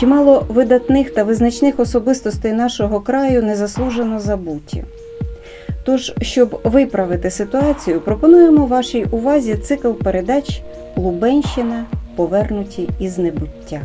Чимало видатних та визначних особистостей нашого краю незаслужено забуті. Тож, щоб виправити ситуацію, пропонуємо вашій увазі цикл передач Лубенщина повернуті із небуття.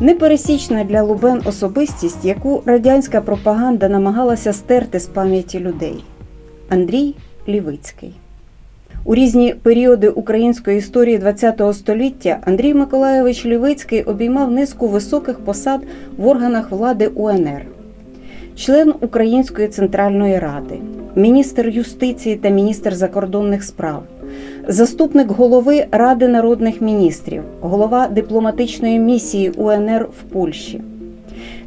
Непересічна для Лубен особистість, яку радянська пропаганда намагалася стерти з пам'яті людей. Андрій Лівицький. У різні періоди української історії ХХ століття Андрій Миколайович Лівицький обіймав низку високих посад в органах влади УНР, член Української центральної ради, міністр юстиції та міністр закордонних справ, заступник голови Ради народних міністрів, голова дипломатичної місії УНР в Польщі.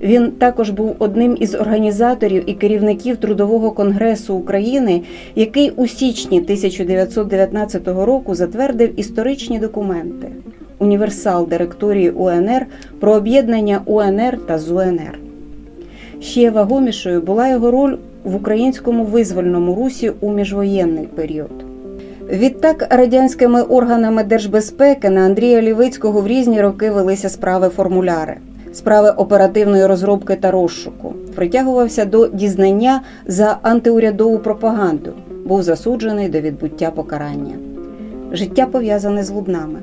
Він також був одним із організаторів і керівників Трудового конгресу України, який у січні 1919 року затвердив історичні документи Універсал директорії УНР про об'єднання УНР та ЗУНР. Ще вагомішою була його роль в українському визвольному русі у міжвоєнний період. Відтак радянськими органами держбезпеки на Андрія Лівицького в різні роки велися справи формуляри, справи оперативної розробки та розшуку. Притягувався до дізнання за антиурядову пропаганду, був засуджений до відбуття покарання. Життя пов'язане з Лубнами.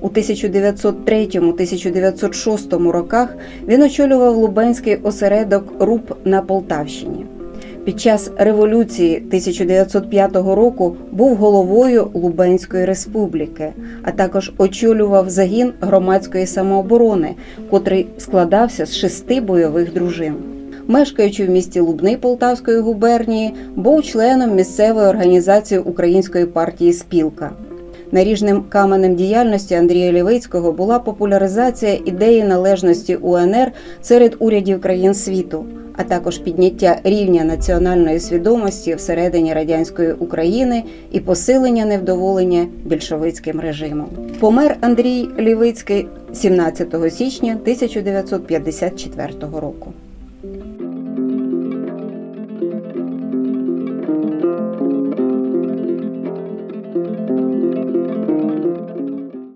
У 1903-1906 роках він очолював Лубенський осередок РУП на Полтавщині. Під час революції 1905 року був головою Лубенської республіки, а також очолював загін громадської самооборони, котрий складався з шести бойових дружин. Мешкаючи в місті Лубни Полтавської губернії, був членом місцевої організації Української партії Спілка. Наріжним каменем діяльності Андрія Лівицького була популяризація ідеї належності УНР серед урядів країн світу, а також підняття рівня національної свідомості всередині радянської України і посилення невдоволення більшовицьким режимом. Помер Андрій Лівицький 17 січня 1954 року.